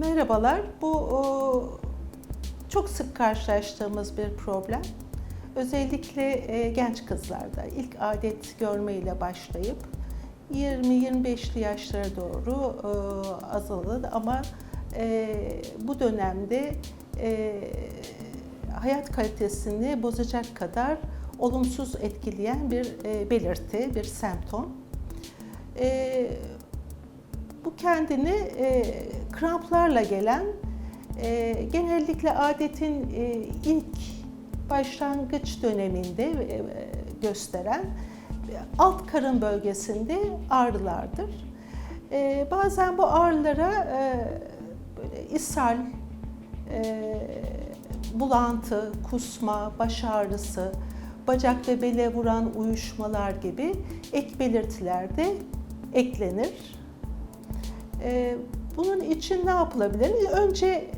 Merhabalar. Bu çok sık karşılaştığımız bir problem. Özellikle e, genç kızlarda ilk adet görmeyle başlayıp 20-25'li yaşlara doğru azalır ama e, bu dönemde e, hayat kalitesini bozacak kadar olumsuz etkileyen bir belirti, bir semptom. Bu kendini kramplarla gelen, e, genellikle adetin e, ilk başlangıç döneminde e, gösteren alt karın bölgesinde ağrılardır. E, bazen bu ağrılara e, böyle ishal, e, bulantı, kusma, baş ağrısı, bacak ve bele vuran uyuşmalar gibi ek belirtiler de eklenir. Ee, Bunun için ne yapılabilir? Önce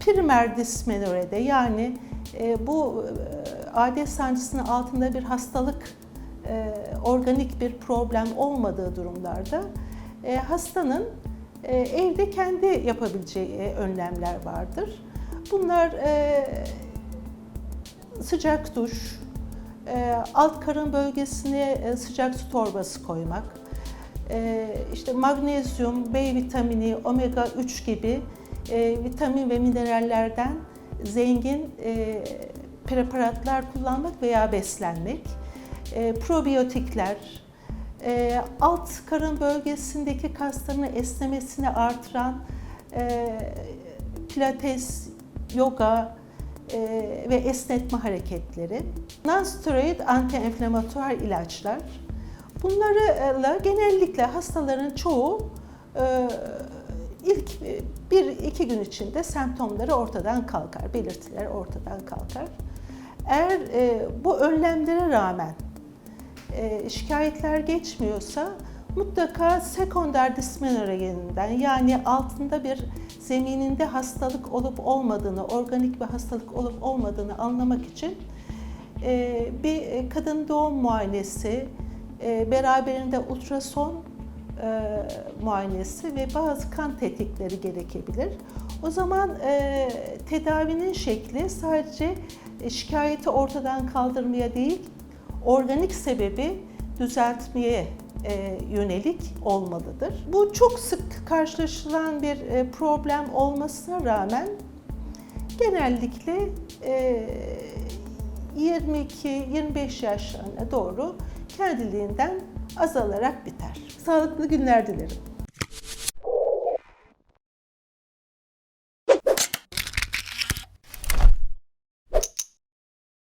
primer dismenorede yani e, bu e, adet sancısının altında bir hastalık, e, organik bir problem olmadığı durumlarda e, hastanın e, evde kendi yapabileceği e, önlemler vardır. Bunlar e, sıcak duş, e, alt karın bölgesine e, sıcak su torbası koymak, işte magnezyum, B vitamini, omega 3 gibi e, vitamin ve minerallerden zengin e, preparatlar kullanmak veya beslenmek, e, probiyotikler, alt karın bölgesindeki kasların esnemesini artıran pilates, yoga ve esnetme hareketleri, non-steroid anti-enflamatuar ilaçlar, Bunlarla genellikle hastaların çoğu e, ilk bir iki gün içinde semptomları ortadan kalkar, belirtiler ortadan kalkar. Eğer e, bu önlemlere rağmen e, şikayetler geçmiyorsa mutlaka sekonder dismenorrheinden yani altında bir zemininde hastalık olup olmadığını, organik bir hastalık olup olmadığını anlamak için bir kadın doğum muayenesi, e, beraberinde ultrason e, muayenesi ve bazı kan tetkikleri gerekebilir. O zaman e, tedavinin şekli sadece e, şikayeti ortadan kaldırmaya değil, organik sebebi düzeltmeye e, yönelik olmalıdır. Bu çok sık karşılaşılan bir e, problem olmasına rağmen genellikle e, 22-25 yaşlarına doğru kendiliğinden azalarak biter. Sağlıklı günler dilerim.